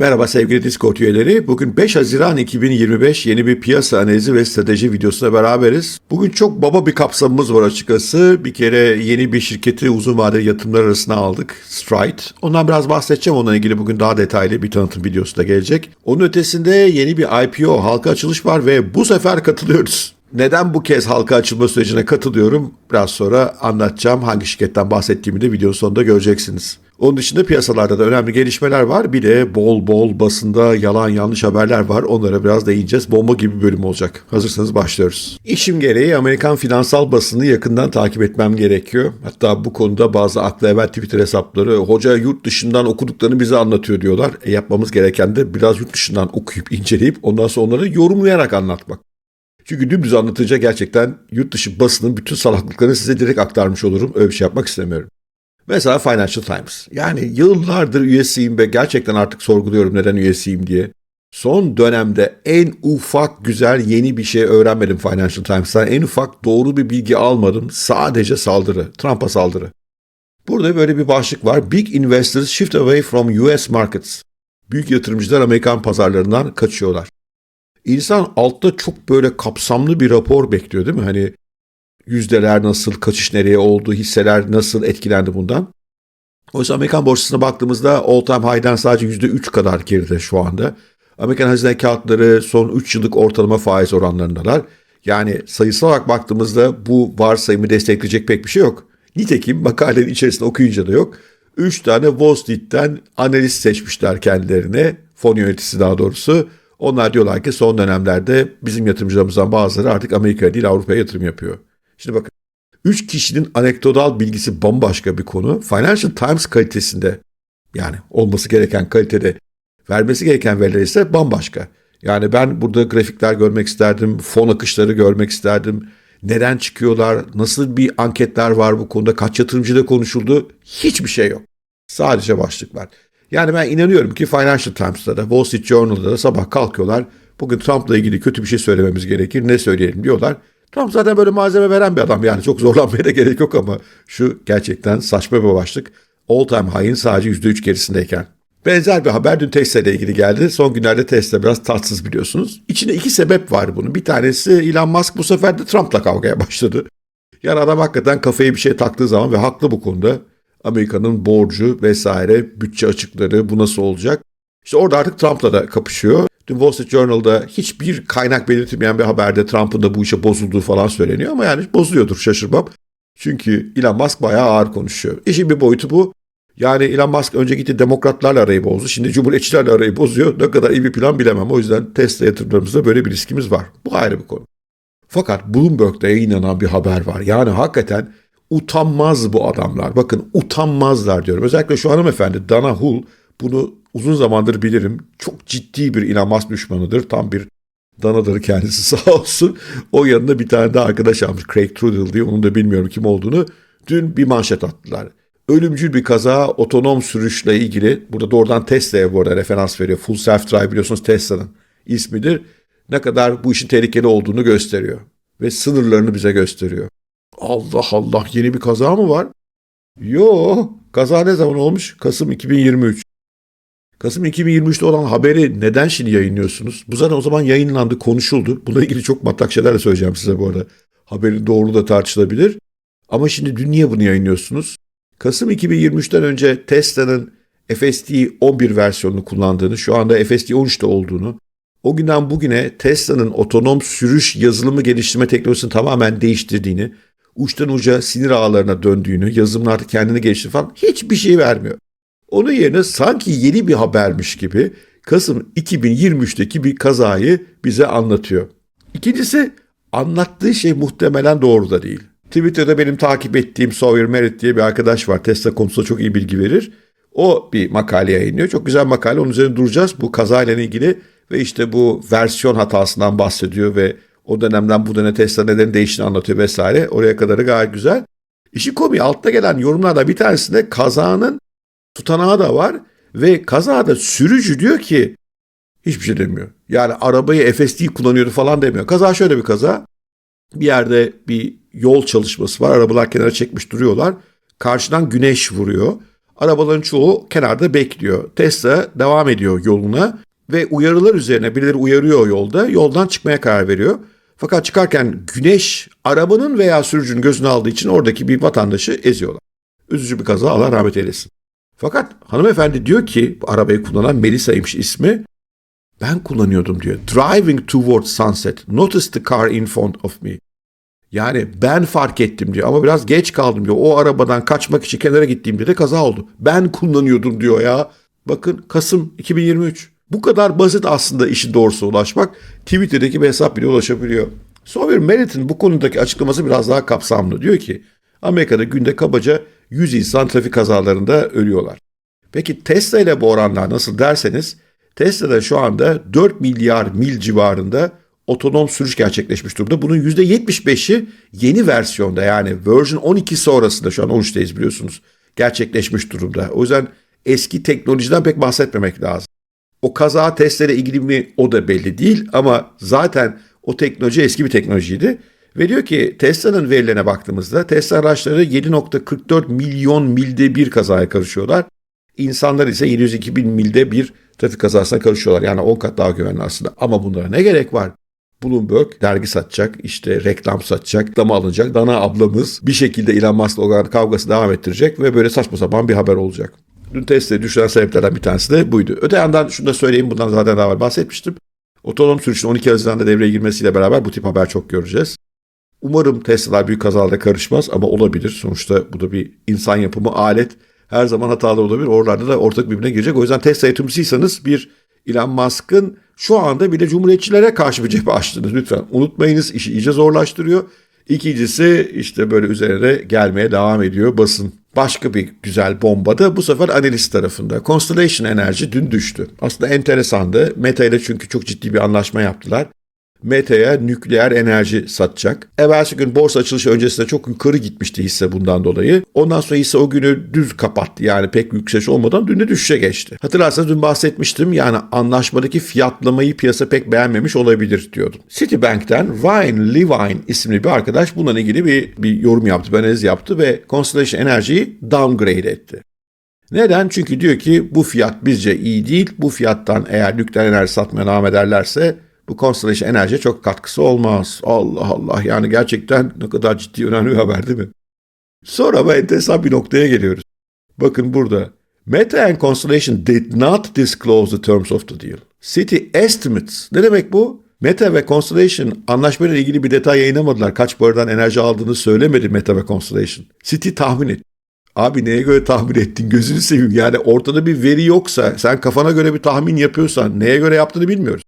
Merhaba sevgili Discord üyeleri. Bugün 5 Haziran 2025 yeni bir piyasa analizi ve strateji videosuna beraberiz. Bugün çok baba bir kapsamımız var açıkçası. Bir kere yeni bir şirketi uzun vadeli yatırımlar arasına aldık. Stride. Ondan biraz bahsedeceğim. Onunla ilgili bugün daha detaylı bir tanıtım videosu da gelecek. Onun ötesinde yeni bir IPO halka açılış var ve bu sefer katılıyoruz. Neden bu kez halka açılma sürecine katılıyorum? Biraz sonra anlatacağım. Hangi şirketten bahsettiğimi de videonun sonunda göreceksiniz. Onun dışında piyasalarda da önemli gelişmeler var. Bir de bol bol basında yalan yanlış haberler var. Onlara biraz değineceğiz. Bomba gibi bir bölüm olacak. Hazırsanız başlıyoruz. İşim gereği Amerikan finansal basını yakından takip etmem gerekiyor. Hatta bu konuda bazı aklı evvel Twitter hesapları hoca yurt dışından okuduklarını bize anlatıyor diyorlar. E yapmamız gereken de biraz yurt dışından okuyup inceleyip ondan sonra onları yorumlayarak anlatmak. Çünkü dümdüz anlatınca gerçekten yurt dışı basının bütün salaklıklarını size direkt aktarmış olurum. Öyle bir şey yapmak istemiyorum. Mesela Financial Times. Yani yıllardır üyesiyim ve gerçekten artık sorguluyorum neden üyesiyim diye. Son dönemde en ufak güzel yeni bir şey öğrenmedim Financial Times'tan. En ufak doğru bir bilgi almadım. Sadece saldırı. Trump'a saldırı. Burada böyle bir başlık var. Big investors shift away from US markets. Büyük yatırımcılar Amerikan pazarlarından kaçıyorlar. İnsan altta çok böyle kapsamlı bir rapor bekliyor değil mi? Hani yüzdeler nasıl, kaçış nereye oldu, hisseler nasıl etkilendi bundan. Oysa Amerikan borsasına baktığımızda all time high'den sadece %3 kadar geride şu anda. Amerikan hazine kağıtları son 3 yıllık ortalama faiz oranlarındalar. Yani sayısal olarak baktığımızda bu varsayımı destekleyecek pek bir şey yok. Nitekim makalenin içerisinde okuyunca da yok. 3 tane Wall Street'ten analist seçmişler kendilerine, fon yöneticisi daha doğrusu. Onlar diyorlar ki son dönemlerde bizim yatırımcılarımızdan bazıları artık Amerika'ya değil Avrupa'ya yatırım yapıyor. Şimdi bakın. Üç kişinin anekdotal bilgisi bambaşka bir konu. Financial Times kalitesinde yani olması gereken kalitede vermesi gereken veriler ise bambaşka. Yani ben burada grafikler görmek isterdim, fon akışları görmek isterdim. Neden çıkıyorlar, nasıl bir anketler var bu konuda, kaç yatırımcıyla konuşuldu hiçbir şey yok. Sadece başlıklar. Yani ben inanıyorum ki Financial Times'ta da Wall Street Journal'da da sabah kalkıyorlar. Bugün Trump'la ilgili kötü bir şey söylememiz gerekir. Ne söyleyelim diyorlar. Trump zaten böyle malzeme veren bir adam yani çok zorlanmaya da gerek yok ama şu gerçekten saçma bir başlık. All time high'in sadece %3 gerisindeyken. Benzer bir haber dün Tesla ile ilgili geldi. Son günlerde Tesla biraz tatsız biliyorsunuz. İçinde iki sebep var bunun. Bir tanesi Elon Musk bu sefer de Trump'la kavgaya başladı. Yani adam hakikaten kafaya bir şey taktığı zaman ve haklı bu konuda. Amerika'nın borcu vesaire, bütçe açıkları bu nasıl olacak? İşte orada artık Trump'la da kapışıyor. Dün Wall Street Journal'da hiçbir kaynak belirtilmeyen bir haberde Trump'ın da bu işe bozulduğu falan söyleniyor ama yani bozuluyordur şaşırmam. Çünkü Elon Musk bayağı ağır konuşuyor. İşin bir boyutu bu. Yani Elon Musk önce gitti demokratlarla arayı bozdu. Şimdi cumhuriyetçilerle arayı bozuyor. Ne kadar iyi bir plan bilemem. O yüzden Tesla yatırımlarımızda böyle bir riskimiz var. Bu ayrı bir konu. Fakat Bloomberg'da yayınlanan bir haber var. Yani hakikaten utanmaz bu adamlar. Bakın utanmazlar diyorum. Özellikle şu hanımefendi Dana Hull bunu uzun zamandır bilirim. Çok ciddi bir Musk düşmanıdır. Tam bir danadır kendisi sağ olsun. O yanında bir tane daha arkadaş almış. Craig Trudell diye. Onun da bilmiyorum kim olduğunu. Dün bir manşet attılar. Ölümcül bir kaza otonom sürüşle ilgili. Burada doğrudan Tesla'ya bu arada referans veriyor. Full Self Drive biliyorsunuz Tesla'nın ismidir. Ne kadar bu işin tehlikeli olduğunu gösteriyor. Ve sınırlarını bize gösteriyor. Allah Allah yeni bir kaza mı var? Yo kaza ne zaman olmuş? Kasım 2023. Kasım 2023'te olan haberi neden şimdi yayınlıyorsunuz? Bu zaten o zaman yayınlandı, konuşuldu. Bununla ilgili çok matlak şeyler de söyleyeceğim size bu arada. Haberin doğruluğu da tartışılabilir. Ama şimdi dün niye bunu yayınlıyorsunuz? Kasım 2023'ten önce Tesla'nın FSD 11 versiyonunu kullandığını, şu anda FSD 13'te olduğunu, o günden bugüne Tesla'nın otonom sürüş yazılımı geliştirme teknolojisini tamamen değiştirdiğini, uçtan uca sinir ağlarına döndüğünü, yazılımın artık kendini geliştirdiğini falan hiçbir şey vermiyor. Onun yerine sanki yeni bir habermiş gibi Kasım 2023'teki bir kazayı bize anlatıyor. İkincisi anlattığı şey muhtemelen doğru da değil. Twitter'da benim takip ettiğim Sawyer Merritt diye bir arkadaş var. Tesla konusunda çok iyi bilgi verir. O bir makale yayınlıyor. Çok güzel makale. Onun üzerine duracağız. Bu kazayla ilgili ve işte bu versiyon hatasından bahsediyor ve o dönemden bu dönem Tesla neden değiştiğini anlatıyor vesaire. Oraya kadarı gayet güzel. İşin komiği altta gelen yorumlarda bir tanesinde kazanın tutanağı da var ve kazada sürücü diyor ki hiçbir şey demiyor. Yani arabayı FSD kullanıyordu falan demiyor. Kaza şöyle bir kaza. Bir yerde bir yol çalışması var. Arabalar kenara çekmiş duruyorlar. Karşıdan güneş vuruyor. Arabaların çoğu kenarda bekliyor. Tesla devam ediyor yoluna ve uyarılar üzerine birileri uyarıyor yolda. Yoldan çıkmaya karar veriyor. Fakat çıkarken güneş arabanın veya sürücünün gözünü aldığı için oradaki bir vatandaşı eziyorlar. Üzücü bir kaza Allah rahmet eylesin. Fakat hanımefendi diyor ki bu arabayı kullanan Melisa'ymış ismi. Ben kullanıyordum diyor. Driving towards sunset. Notice the car in front of me. Yani ben fark ettim diyor ama biraz geç kaldım diyor. O arabadan kaçmak için kenara gittiğimde de kaza oldu. Ben kullanıyordum diyor ya. Bakın Kasım 2023. Bu kadar basit aslında işin doğrusu ulaşmak. Twitter'daki bir hesap bile ulaşabiliyor. Sawyer Merritt'in bu konudaki açıklaması biraz daha kapsamlı. Diyor ki Amerika'da günde kabaca 100 insan trafik kazalarında ölüyorlar. Peki Tesla ile bu oranlar nasıl derseniz Tesla'da şu anda 4 milyar mil civarında otonom sürüş gerçekleşmiş durumda. Bunun %75'i yeni versiyonda yani version 12 sonrasında şu an 13'teyiz biliyorsunuz gerçekleşmiş durumda. O yüzden eski teknolojiden pek bahsetmemek lazım. O kaza Tesla ile ilgili mi o da belli değil ama zaten o teknoloji eski bir teknolojiydi. Ve diyor ki Tesla'nın verilerine baktığımızda Tesla araçları 7.44 milyon milde bir kazaya karışıyorlar. İnsanlar ise 702 bin milde bir trafik kazasına karışıyorlar. Yani 10 kat daha güvenli aslında. Ama bunlara ne gerek var? Bloomberg dergi satacak, işte reklam satacak, reklama alınacak. Dana ablamız bir şekilde Elon Musk'la olan kavgası devam ettirecek ve böyle saçma sapan bir haber olacak. Dün Tesla'yı düşüren sebeplerden bir tanesi de buydu. Öte yandan şunu da söyleyeyim, bundan zaten daha evvel bahsetmiştim. Otonom sürüşün 12 Haziran'da devreye girmesiyle beraber bu tip haber çok göreceğiz. Umarım Tesla'lar büyük kazalarda karışmaz ama olabilir. Sonuçta bu da bir insan yapımı alet. Her zaman hatalı olabilir. Oralarda da ortak birbirine girecek. O yüzden Tesla yatırımcısıysanız bir Elon Musk'ın şu anda bile cumhuriyetçilere karşı bir cephe açtınız. Lütfen unutmayınız işi iyice zorlaştırıyor. İkincisi işte böyle üzerine gelmeye devam ediyor basın. Başka bir güzel bomba da bu sefer analist tarafında. Constellation Enerji dün düştü. Aslında enteresandı. Meta ile çünkü çok ciddi bir anlaşma yaptılar. Meta'ya nükleer enerji satacak. Evvelsi gün borsa açılışı öncesinde çok yukarı gitmişti hisse bundan dolayı. Ondan sonra hisse o günü düz kapattı. Yani pek yükseliş olmadan dün de düşüşe geçti. Hatırlarsanız dün bahsetmiştim. Yani anlaşmadaki fiyatlamayı piyasa pek beğenmemiş olabilir diyordum. Citibank'ten Ryan Levine isimli bir arkadaş bununla ilgili bir, bir yorum yaptı, bir analiz yaptı ve Constellation Enerji'yi downgrade etti. Neden? Çünkü diyor ki bu fiyat bizce iyi değil. Bu fiyattan eğer nükleer enerji satmaya devam ederlerse bu Constellation Enerji'ye çok katkısı olmaz. Allah Allah yani gerçekten ne kadar ciddi önemli bir haber değil mi? Sonra ama enteresan bir noktaya geliyoruz. Bakın burada. Meta and Constellation did not disclose the terms of the deal. City estimates. Ne demek bu? Meta ve Constellation anlaşmayla ilgili bir detay yayınlamadılar. Kaç paradan enerji aldığını söylemedi Meta ve Constellation. City tahmin etti. Abi neye göre tahmin ettin gözünü seveyim. Yani ortada bir veri yoksa sen kafana göre bir tahmin yapıyorsan neye göre yaptığını bilmiyoruz.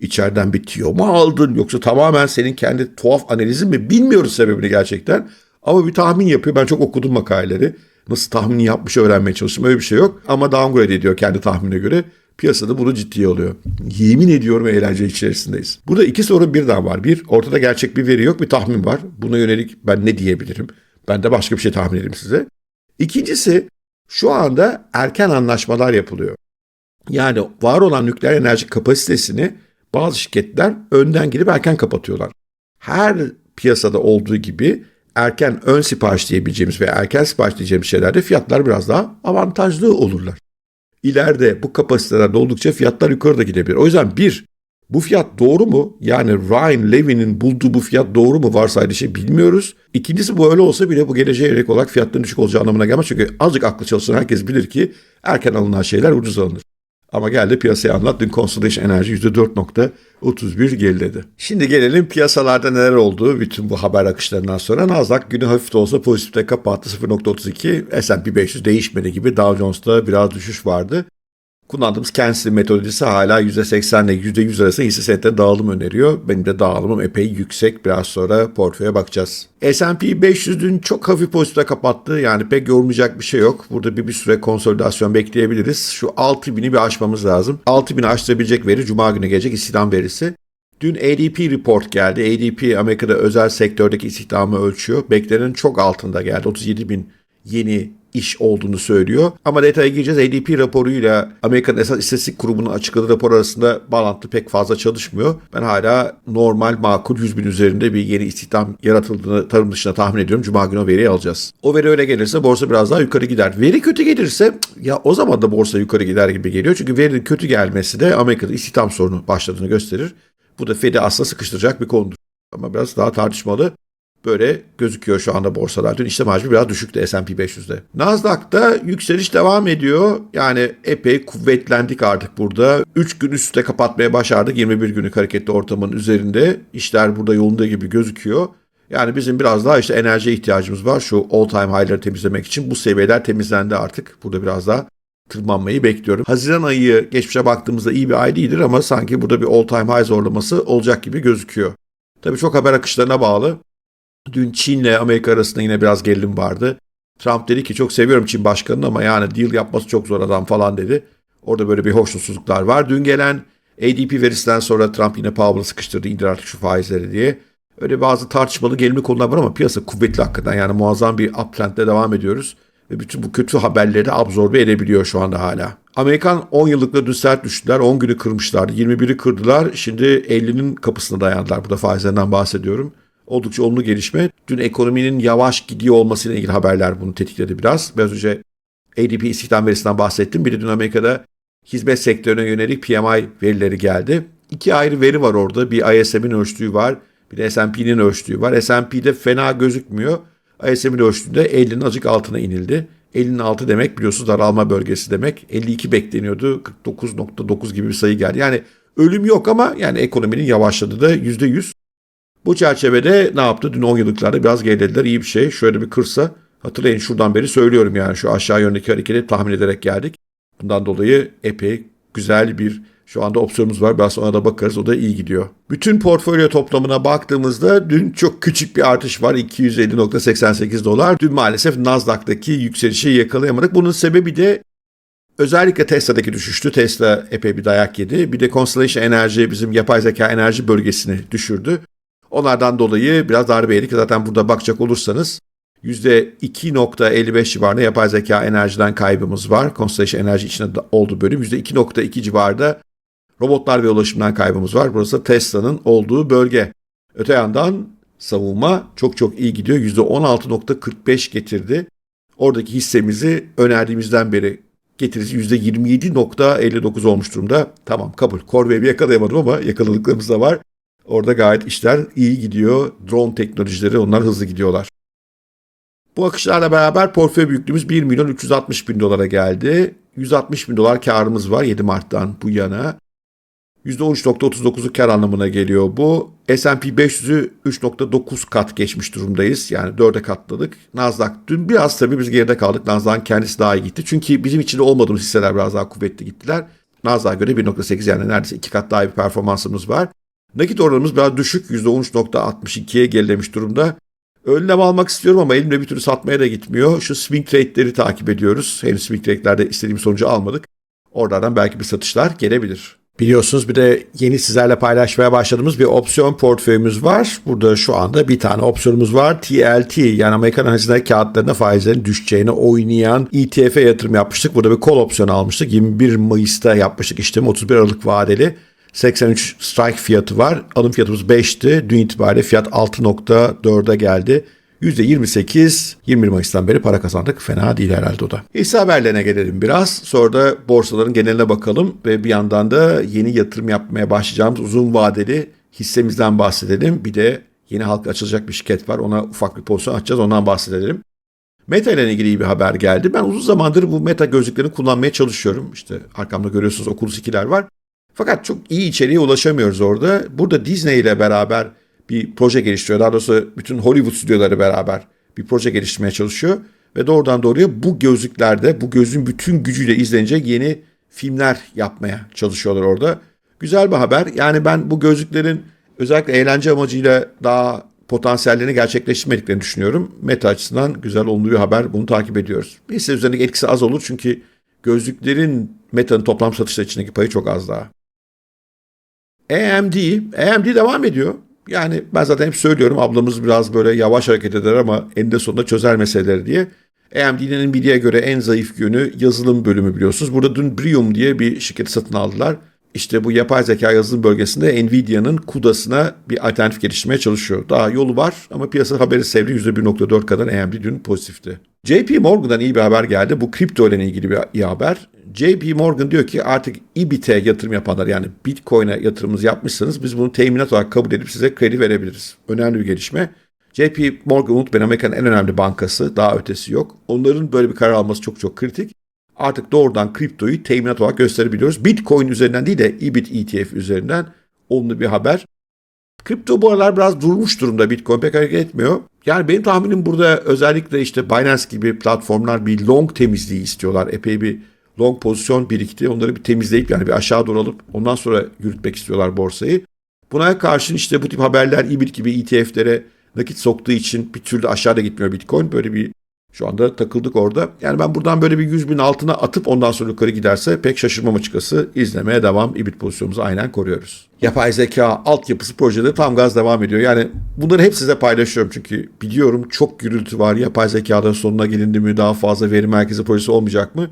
İçeriden bir tiyo mu aldın yoksa tamamen senin kendi tuhaf analizin mi bilmiyoruz sebebini gerçekten. Ama bir tahmin yapıyor. Ben çok okudum makaleleri. Nasıl tahmini yapmış öğrenmeye çalıştım. Öyle bir şey yok. Ama downgrade ediyor kendi tahminine göre. Piyasada bunu ciddiye alıyor. Yemin ediyorum eğlence içerisindeyiz. Burada iki sorun birden var. Bir, ortada gerçek bir veri yok, bir tahmin var. Buna yönelik ben ne diyebilirim? Ben de başka bir şey tahmin edeyim size. İkincisi, şu anda erken anlaşmalar yapılıyor. Yani var olan nükleer enerji kapasitesini bazı şirketler önden girip erken kapatıyorlar. Her piyasada olduğu gibi erken ön sipariş diyebileceğimiz veya erken sipariş diyeceğimiz şeylerde fiyatlar biraz daha avantajlı olurlar. İleride bu kapasiteler doldukça fiyatlar yukarı da gidebilir. O yüzden bir, bu fiyat doğru mu? Yani Ryan Levy'nin bulduğu bu fiyat doğru mu varsaydığı şey bilmiyoruz. İkincisi bu öyle olsa bile bu geleceğe yönelik olarak fiyatların düşük olacağı anlamına gelmez. Çünkü azıcık aklı çalışan herkes bilir ki erken alınan şeyler ucuz alınır. Ama geldi piyasaya anlat. Dün Constellation Enerji %4.31 geriledi. Şimdi gelelim piyasalarda neler oldu bütün bu haber akışlarından sonra. Nasdaq günü hafif de olsa pozitifte kapattı 0.32. S&P 500 değişmedi gibi. Dow Jones'ta biraz düşüş vardı. Kullandığımız kendisi metodolojisi hala %80 ile %100 arasında hisse senetlerine dağılım öneriyor. Benim de dağılımım epey yüksek. Biraz sonra portföye bakacağız. S&P 500'ün çok hafif pozitifte kapattı. Yani pek yorulmayacak bir şey yok. Burada bir, bir süre konsolidasyon bekleyebiliriz. Şu 6000'i bir aşmamız lazım. 6000'i aştırabilecek veri Cuma günü gelecek istihdam verisi. Dün ADP report geldi. ADP Amerika'da özel sektördeki istihdamı ölçüyor. Beklenenin çok altında geldi. 37 bin yeni iş olduğunu söylüyor. Ama detaya gireceğiz. ADP raporuyla Amerikan Esas İstatistik Kurumu'nun açıkladığı rapor arasında bağlantı pek fazla çalışmıyor. Ben hala normal makul 100 bin üzerinde bir yeni istihdam yaratıldığını tarım dışında tahmin ediyorum. Cuma günü o veriyi alacağız. O veri öyle gelirse borsa biraz daha yukarı gider. Veri kötü gelirse ya o zaman da borsa yukarı gider gibi geliyor. Çünkü verinin kötü gelmesi de Amerika'da istihdam sorunu başladığını gösterir. Bu da Fed'i aslında sıkıştıracak bir konudur. Ama biraz daha tartışmalı. Böyle gözüküyor şu anda borsalar. Dün işlem hacmi biraz düşüktü S&P 500'de. Nasdaq'ta yükseliş devam ediyor. Yani epey kuvvetlendik artık burada. 3 gün üst üste kapatmaya başardık 21 günlük hareketli ortamın üzerinde. İşler burada yolunda gibi gözüküyor. Yani bizim biraz daha işte enerjiye ihtiyacımız var. Şu all time high'ları temizlemek için bu seviyeler temizlendi artık. Burada biraz daha tırmanmayı bekliyorum. Haziran ayı geçmişe baktığımızda iyi bir ay değildir ama sanki burada bir all time high zorlaması olacak gibi gözüküyor. Tabii çok haber akışlarına bağlı. Dün Çin'le Amerika arasında yine biraz gerilim vardı. Trump dedi ki çok seviyorum Çin başkanını ama yani deal yapması çok zor adam falan dedi. Orada böyle bir hoşnutsuzluklar var. Dün gelen ADP verisinden sonra Trump yine Powell'ı sıkıştırdı indir artık şu faizleri diye. Öyle bazı tartışmalı gelimli konular var ama piyasa kuvvetli hakikaten. Yani muazzam bir uptrendle devam ediyoruz. Ve bütün bu kötü haberleri absorbe edebiliyor şu anda hala. Amerikan 10 yıllıkla dün sert düştüler. 10 günü kırmışlardı. 21'i kırdılar. Şimdi 50'nin kapısına dayandılar. Burada faizlerinden bahsediyorum. Oldukça olumlu gelişme. Dün ekonominin yavaş gidiyor olmasıyla ilgili haberler bunu tetikledi biraz. Biraz önce ADP istihdam verisinden bahsettim. Bir de dün Amerika'da hizmet sektörüne yönelik PMI verileri geldi. İki ayrı veri var orada. Bir ISM'in ölçtüğü var. Bir de S&P'nin ölçtüğü var. S&P'de fena gözükmüyor. ISM'in ölçtüğünde 50'nin azıcık altına inildi. 50'nin altı demek biliyorsunuz daralma bölgesi demek. 52 bekleniyordu. 49.9 gibi bir sayı geldi. Yani ölüm yok ama yani ekonominin yavaşladığı da %100. Bu çerçevede ne yaptı? Dün 10 yıllıklarda biraz gerilediler. İyi bir şey. Şöyle bir kırsa hatırlayın şuradan beri söylüyorum yani şu aşağı yöndeki hareketi tahmin ederek geldik. Bundan dolayı epey güzel bir şu anda opsiyonumuz var. Biraz sonra da bakarız. O da iyi gidiyor. Bütün portfolyo toplamına baktığımızda dün çok küçük bir artış var. 250.88 dolar. Dün maalesef Nasdaq'taki yükselişi yakalayamadık. Bunun sebebi de özellikle Tesla'daki düşüştü. Tesla epey bir dayak yedi. Bir de Constellation Enerji bizim yapay zeka enerji bölgesini düşürdü. Onlardan dolayı biraz darbe yedik. Zaten burada bakacak olursanız %2.55 civarında yapay zeka enerjiden kaybımız var. Constellation Enerji içinde olduğu bölüm. %2.2 civarında robotlar ve ulaşımdan kaybımız var. Burası Tesla'nın olduğu bölge. Öte yandan savunma çok çok iyi gidiyor. %16.45 getirdi. Oradaki hissemizi önerdiğimizden beri getirisi %27.59 olmuş durumda. Tamam kabul. Corvey'i yakalayamadım ama yakaladıklarımız da var. Orada gayet işler iyi gidiyor. Drone teknolojileri onlar hızlı gidiyorlar. Bu akışlarla beraber portföy büyüklüğümüz 1 milyon 360 bin dolara geldi. 160 bin dolar karımız var 7 Mart'tan bu yana. %13.39'luk kar anlamına geliyor bu. S&P 500'ü 3.9 kat geçmiş durumdayız. Yani 4'e katladık. Nasdaq dün biraz tabii biz geride kaldık. Nasdaq'ın kendisi daha iyi gitti. Çünkü bizim içinde olmadığımız hisseler biraz daha kuvvetli gittiler. Nasdaq'a göre 1.8 yani neredeyse 2 kat daha bir performansımız var. Nakit oranımız biraz düşük. %13.62'ye gerilemiş durumda. Önlem almak istiyorum ama elimde bir türlü satmaya da gitmiyor. Şu swing trade'leri takip ediyoruz. Henüz swing trade'lerde istediğim sonucu almadık. Oralardan belki bir satışlar gelebilir. Biliyorsunuz bir de yeni sizlerle paylaşmaya başladığımız bir opsiyon portföyümüz var. Burada şu anda bir tane opsiyonumuz var. TLT yani Amerikan hazine kağıtlarına faizlerin düşeceğini oynayan ETF'e yatırım yapmıştık. Burada bir call opsiyonu almıştık. 21 Mayıs'ta yapmıştık işlemi 31 Aralık vadeli. 83 strike fiyatı var. Alım fiyatımız 5'ti. Dün itibariyle fiyat 6.4'e geldi. %28 21 Mayıs'tan beri para kazandık. Fena değil herhalde o da. Hisse haberlerine gelelim biraz. Sonra da borsaların geneline bakalım ve bir yandan da yeni yatırım yapmaya başlayacağımız uzun vadeli hissemizden bahsedelim. Bir de yeni halka açılacak bir şirket var. Ona ufak bir pozisyon açacağız. Ondan bahsedelim. Meta ile ilgili bir haber geldi. Ben uzun zamandır bu Meta gözlüklerini kullanmaya çalışıyorum. İşte arkamda görüyorsunuz Oculus 2'ler var. Fakat çok iyi içeriğe ulaşamıyoruz orada. Burada Disney ile beraber bir proje geliştiriyor. Daha doğrusu bütün Hollywood stüdyoları beraber bir proje geliştirmeye çalışıyor. Ve doğrudan doğruya bu gözlüklerde, bu gözün bütün gücüyle izlenecek yeni filmler yapmaya çalışıyorlar orada. Güzel bir haber. Yani ben bu gözlüklerin özellikle eğlence amacıyla daha potansiyellerini gerçekleştirmediklerini düşünüyorum. Meta açısından güzel olumlu bir haber. Bunu takip ediyoruz. Hisse üzerindeki etkisi az olur çünkü gözlüklerin Meta'nın toplam satışları içindeki payı çok az daha. AMD, AMD devam ediyor. Yani ben zaten hep söylüyorum ablamız biraz böyle yavaş hareket eder ama eninde sonunda çözer meseleleri diye. AMD'nin Nvidia'ya göre en zayıf yönü yazılım bölümü biliyorsunuz. Burada dün Brium diye bir şirketi satın aldılar. İşte bu yapay zeka yazılım bölgesinde Nvidia'nın CUDA'sına bir alternatif geliştirmeye çalışıyor. Daha yolu var ama piyasa haberi sevdi %1.4 kadar AMD dün pozitifti. JP Morgan'dan iyi bir haber geldi. Bu kripto ile ilgili bir iyi haber. JP Morgan diyor ki artık İBIT'e yatırım yapanlar yani Bitcoin'e yatırımınızı yapmışsanız biz bunu teminat olarak kabul edip size kredi verebiliriz. Önemli bir gelişme. JP Morgan unutmayın Amerika'nın en önemli bankası. Daha ötesi yok. Onların böyle bir karar alması çok çok kritik. Artık doğrudan kriptoyu teminat olarak gösterebiliyoruz. Bitcoin üzerinden değil de IBIT ETF üzerinden olumlu bir haber. Kripto bu aralar biraz durmuş durumda. Bitcoin pek hareket etmiyor. Yani benim tahminim burada özellikle işte Binance gibi platformlar bir long temizliği istiyorlar. Epey bir long pozisyon birikti. Onları bir temizleyip yani bir aşağı doğru alıp ondan sonra yürütmek istiyorlar borsayı. Buna karşın işte bu tip haberler IBIT gibi ETF'lere nakit soktuğu için bir türlü aşağıda gitmiyor Bitcoin. Böyle bir şu anda takıldık orada. Yani ben buradan böyle bir 100 bin altına atıp ondan sonra yukarı giderse pek şaşırmam açıkçası. İzlemeye devam. İbit pozisyonumuzu aynen koruyoruz. Yapay zeka altyapısı projeleri tam gaz devam ediyor. Yani bunları hep size paylaşıyorum çünkü biliyorum çok gürültü var. Yapay zekadan sonuna gelindi mi daha fazla veri merkezi projesi olmayacak mı?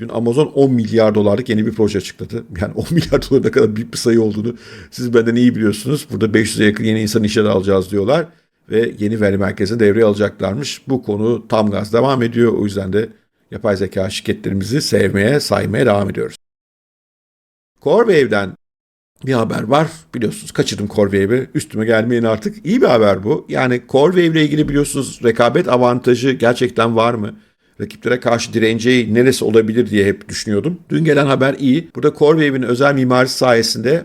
Dün Amazon 10 milyar dolarlık yeni bir proje açıkladı. Yani 10 milyar dolar ne kadar büyük bir sayı olduğunu siz benden iyi biliyorsunuz. Burada 500'e yakın yeni insan işe alacağız diyorlar ve yeni veri merkezini devreye alacaklarmış. Bu konu tam gaz devam ediyor. O yüzden de yapay zeka şirketlerimizi sevmeye, saymaya devam ediyoruz. CoreWave'den bir haber var. Biliyorsunuz kaçırdım CoreWave'i. Üstüme gelmeyin artık. İyi bir haber bu. Yani CoreWave ile ilgili biliyorsunuz rekabet avantajı gerçekten var mı? Rakiplere karşı direneceği neresi olabilir diye hep düşünüyordum. Dün gelen haber iyi. Burada CoreWave'in özel mimarisi sayesinde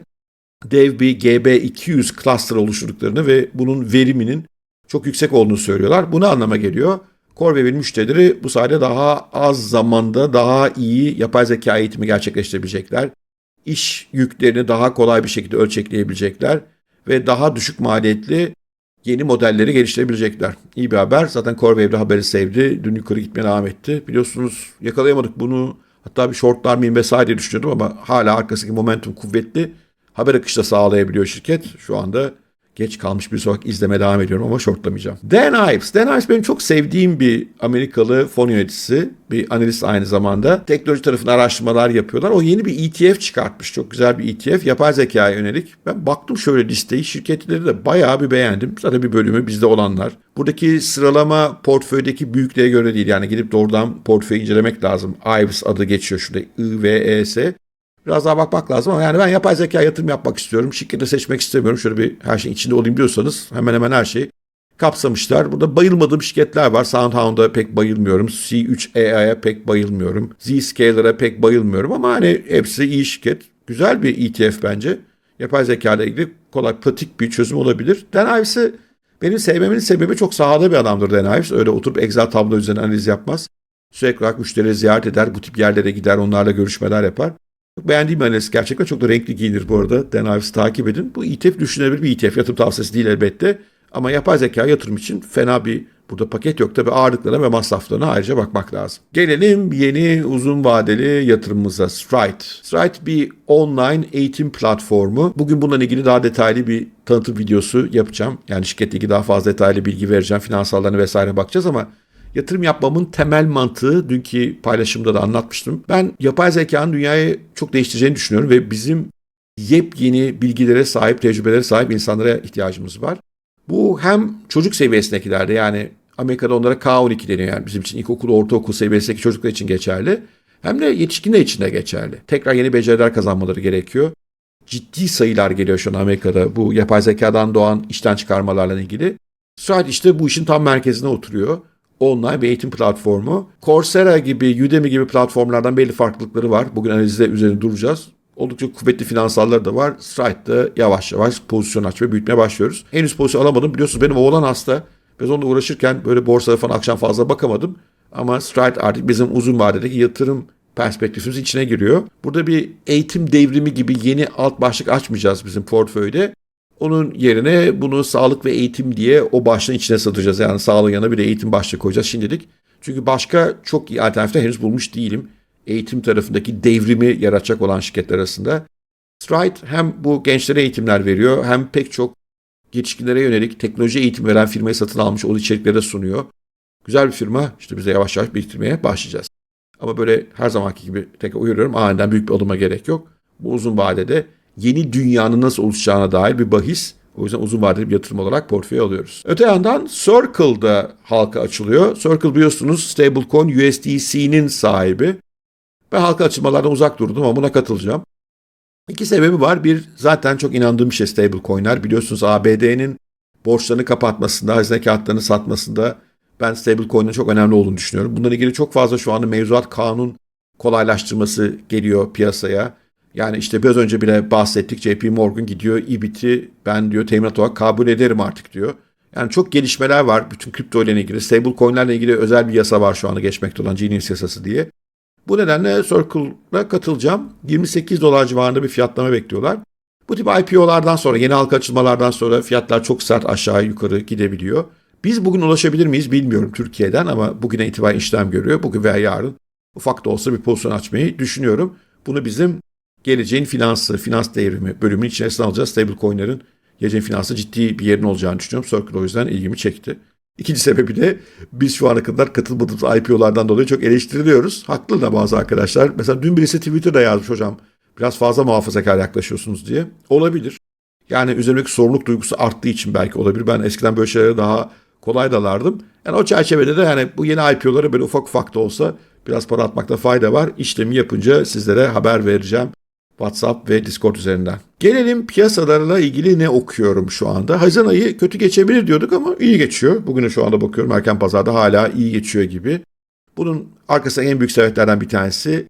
dev bir GB200 cluster oluşturduklarını ve bunun veriminin çok yüksek olduğunu söylüyorlar. Bu ne anlama geliyor? CoreWave'in müşterileri bu sayede daha az zamanda daha iyi yapay zeka eğitimi gerçekleştirebilecekler. İş yüklerini daha kolay bir şekilde ölçekleyebilecekler ve daha düşük maliyetli yeni modelleri geliştirebilecekler. İyi bir haber. Zaten CoreWave'de haberi sevdi. Dün yukarı gitmeye devam etti. Biliyorsunuz yakalayamadık bunu. Hatta bir shortlar mıyım vesaire diye düşünüyordum ama hala arkasındaki momentum kuvvetli. Haber akışı da sağlayabiliyor şirket. Şu anda geç kalmış bir olarak izleme devam ediyorum ama shortlamayacağım. Dan Ives. Dan Ives benim çok sevdiğim bir Amerikalı fon yöneticisi. Bir analist aynı zamanda. Teknoloji tarafında araştırmalar yapıyorlar. O yeni bir ETF çıkartmış. Çok güzel bir ETF. Yapay zekaya yönelik. Ben baktım şöyle listeyi. Şirketleri de bayağı bir beğendim. Zaten bir bölümü bizde olanlar. Buradaki sıralama portföydeki büyüklüğe göre değil. Yani gidip doğrudan portföyü incelemek lazım. Ives adı geçiyor şurada. I, V, E, S. Biraz daha bakmak lazım ama yani ben yapay zeka yatırım yapmak istiyorum. Şirketi seçmek istemiyorum. Şöyle bir her şeyin içinde olayım diyorsanız hemen hemen her şeyi kapsamışlar. Burada bayılmadığım şirketler var. SoundHound'a pek bayılmıyorum. C3AI'ya pek bayılmıyorum. Zscaler'a pek bayılmıyorum ama hani hepsi iyi şirket. Güzel bir ETF bence. Yapay zeka ile ilgili kolay, pratik bir çözüm olabilir. Dan Ives'i benim sevmemin sebebi çok sahada bir adamdır Dan Ives. Öyle oturup Excel tablo üzerine analiz yapmaz. Sürekli olarak müşterileri ziyaret eder. Bu tip yerlere gider. Onlarla görüşmeler yapar. Çok beğendiğim bir analiz gerçekten çok da renkli giyinir bu arada. Dan Ives'i takip edin. Bu ETF düşünebilir bir ETF. Yatırım tavsiyesi değil elbette. Ama yapay zeka yatırım için fena bir burada paket yok. Tabi ağırlıklarına ve masraflarına ayrıca bakmak lazım. Gelelim yeni uzun vadeli yatırımımıza Stride. Stride bir online eğitim platformu. Bugün bununla ilgili daha detaylı bir tanıtım videosu yapacağım. Yani şirketle ilgili daha fazla detaylı bilgi vereceğim. Finansallarına vesaire bakacağız ama Yatırım yapmamın temel mantığı dünkü paylaşımda da anlatmıştım. Ben yapay zekanın dünyayı çok değiştireceğini düşünüyorum ve bizim yepyeni bilgilere sahip, tecrübelere sahip insanlara ihtiyacımız var. Bu hem çocuk seviyesindekilerde yani Amerika'da onlara K12 deniyor yani bizim için ilkokul, ortaokul seviyesindeki çocuklar için geçerli. Hem de yetişkinler için de geçerli. Tekrar yeni beceriler kazanmaları gerekiyor. Ciddi sayılar geliyor şu an Amerika'da bu yapay zekadan doğan işten çıkarmalarla ilgili. Saat işte bu işin tam merkezine oturuyor online bir eğitim platformu. Coursera gibi, Udemy gibi platformlardan belli farklılıkları var. Bugün analizde üzerine duracağız. Oldukça kuvvetli finansalları da var. Stride'da yavaş yavaş pozisyon açmaya, büyütmeye başlıyoruz. Henüz pozisyon alamadım. Biliyorsunuz benim oğlan hasta. Biz onunla uğraşırken böyle borsaya falan akşam fazla bakamadım. Ama Stride artık bizim uzun vadedeki yatırım perspektifimiz içine giriyor. Burada bir eğitim devrimi gibi yeni alt başlık açmayacağız bizim portföyde. Onun yerine bunu sağlık ve eğitim diye o başlığın içine satacağız. Yani sağlığın yanına bir de eğitim başlığı koyacağız şimdilik. Çünkü başka çok iyi alternatifler henüz bulmuş değilim. Eğitim tarafındaki devrimi yaratacak olan şirketler arasında. Stride hem bu gençlere eğitimler veriyor hem pek çok yetişkinlere yönelik teknoloji eğitim veren firmayı satın almış o içerikleri de sunuyor. Güzel bir firma. İşte biz de yavaş yavaş biriktirmeye başlayacağız. Ama böyle her zamanki gibi tekrar uyarıyorum. Aniden büyük bir adıma gerek yok. Bu uzun vadede yeni dünyanın nasıl oluşacağına dair bir bahis. O yüzden uzun vadeli bir yatırım olarak portföy alıyoruz. Öte yandan Circle'da halka açılıyor. Circle biliyorsunuz stablecoin USDC'nin sahibi. Ben halka açılmalardan uzak durdum ama buna katılacağım. İki sebebi var. Bir zaten çok inandığım bir şey stablecoin'ler. Biliyorsunuz ABD'nin borçlarını kapatmasında, hazine kağıtlarını satmasında ben stablecoin'in çok önemli olduğunu düşünüyorum. Bununla ilgili çok fazla şu anda mevzuat kanun kolaylaştırması geliyor piyasaya. Yani işte biraz önce bile bahsettik JP Morgan gidiyor İBIT'i ben diyor teminat olarak kabul ederim artık diyor. Yani çok gelişmeler var bütün kripto ile ilgili. Stablecoin'lerle ilgili özel bir yasa var şu anda geçmekte olan Genius yasası diye. Bu nedenle Circle'a katılacağım. 28 dolar civarında bir fiyatlama bekliyorlar. Bu tip IPO'lardan sonra, yeni halka açılmalardan sonra fiyatlar çok sert aşağı yukarı gidebiliyor. Biz bugün ulaşabilir miyiz bilmiyorum Türkiye'den ama bugüne itibaren işlem görüyor. Bugün veya yarın ufak da olsa bir pozisyon açmayı düşünüyorum. Bunu bizim geleceğin finansı, finans devrimi bölümünün içerisine alacağız. Stablecoin'lerin geleceğin finansı ciddi bir yerin olacağını düşünüyorum. Circle o yüzden ilgimi çekti. İkinci sebebi de biz şu ana kadar katılmadığımız IPO'lardan dolayı çok eleştiriliyoruz. Haklı da bazı arkadaşlar. Mesela dün birisi Twitter'da yazmış hocam biraz fazla muhafazakar yaklaşıyorsunuz diye. Olabilir. Yani üzerimdeki sorumluluk duygusu arttığı için belki olabilir. Ben eskiden böyle şeylere daha kolay dalardım. Yani o çerçevede de yani bu yeni IPO'lara böyle ufak ufak da olsa biraz para atmakta fayda var. İşlemi yapınca sizlere haber vereceğim. WhatsApp ve Discord üzerinden. Gelelim piyasalarla ilgili ne okuyorum şu anda. Haziran ayı kötü geçebilir diyorduk ama iyi geçiyor. Bugüne şu anda bakıyorum erken pazarda hala iyi geçiyor gibi. Bunun arkasında en büyük sebeplerden bir tanesi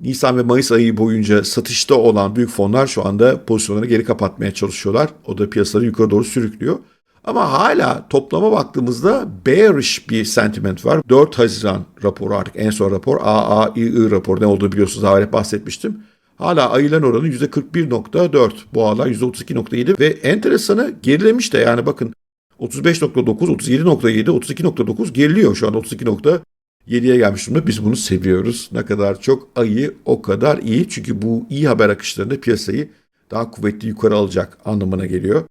Nisan ve Mayıs ayı boyunca satışta olan büyük fonlar şu anda pozisyonlarını geri kapatmaya çalışıyorlar. O da piyasaları yukarı doğru sürüklüyor. Ama hala toplama baktığımızda bearish bir sentiment var. 4 Haziran raporu artık en son rapor AAII raporu ne olduğunu biliyorsunuz daha bahsetmiştim. Hala ayılan oranı %41.4 bu aralar %32.7 ve enteresanı gerilemiş de yani bakın 35.9, 37.7, 32.9 geriliyor şu an 32.7'ye gelmiş durumda. Biz bunu seviyoruz. Ne kadar çok ayı o kadar iyi. Çünkü bu iyi haber akışlarında piyasayı daha kuvvetli yukarı alacak anlamına geliyor.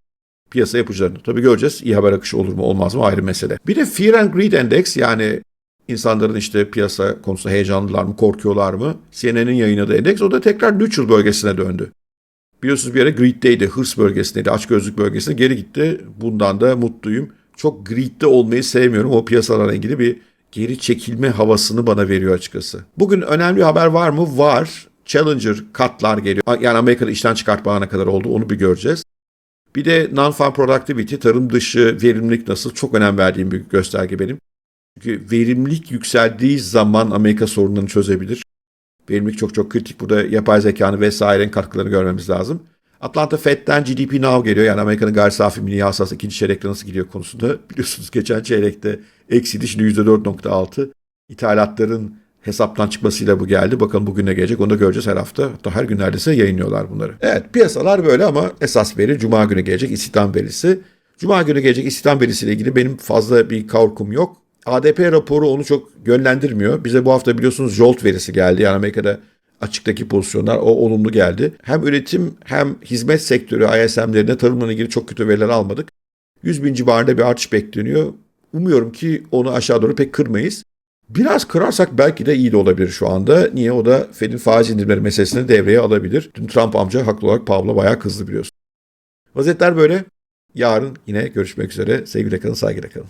Piyasa yapıcılarını. Tabii göreceğiz. İyi haber akışı olur mu olmaz mı ayrı mesele. Bir de Fear and Greed Index yani insanların işte piyasa konusunda heyecanlılar mı, korkuyorlar mı? CNN'in yayınladığı endeks o da tekrar neutral bölgesine döndü. Biliyorsunuz bir ara greed'deydi, hırs bölgesindeydi, açgözlük bölgesine geri gitti. Bundan da mutluyum. Çok greed'de olmayı sevmiyorum. O piyasalarla ilgili bir geri çekilme havasını bana veriyor açıkçası. Bugün önemli bir haber var mı? Var. Challenger katlar geliyor. Yani Amerika'da işten çıkartma ana kadar oldu. Onu bir göreceğiz. Bir de non-farm productivity, tarım dışı verimlilik nasıl çok önem verdiğim bir gösterge benim. Çünkü verimlilik yükseldiği zaman Amerika sorunlarını çözebilir. Verimlilik çok çok kritik. Burada yapay zekanın vesairenin katkılarını görmemiz lazım. Atlanta Fed'den GDP Now geliyor. Yani Amerika'nın gayri safi milli hasılası ikinci çeyrekte nasıl gidiyor konusunda. Biliyorsunuz geçen çeyrekte eksiydi şimdi %4.6. İthalatların hesaptan çıkmasıyla bu geldi. Bakalım bugün ne gelecek onu da göreceğiz her hafta. Hatta her gün neredeyse yayınlıyorlar bunları. Evet piyasalar böyle ama esas veri Cuma günü gelecek istihdam verisi. Cuma günü gelecek istihdam verisiyle ilgili benim fazla bir korkum yok. ADP raporu onu çok yönlendirmiyor. Bize bu hafta biliyorsunuz JOLT verisi geldi. Yani Amerika'da açıktaki pozisyonlar o olumlu geldi. Hem üretim hem hizmet sektörü ISM'lerine tarımla ilgili çok kötü veriler almadık. 100 bin civarında bir artış bekleniyor. Umuyorum ki onu aşağı doğru pek kırmayız. Biraz kırarsak belki de iyi de olabilir şu anda. Niye? O da Fed'in faiz indirimleri meselesini devreye alabilir. Dün Trump amca haklı olarak Powell'a bayağı kızdı biliyorsun. Vaziyetler böyle. Yarın yine görüşmek üzere. Sevgiyle kalın, saygıyla kalın.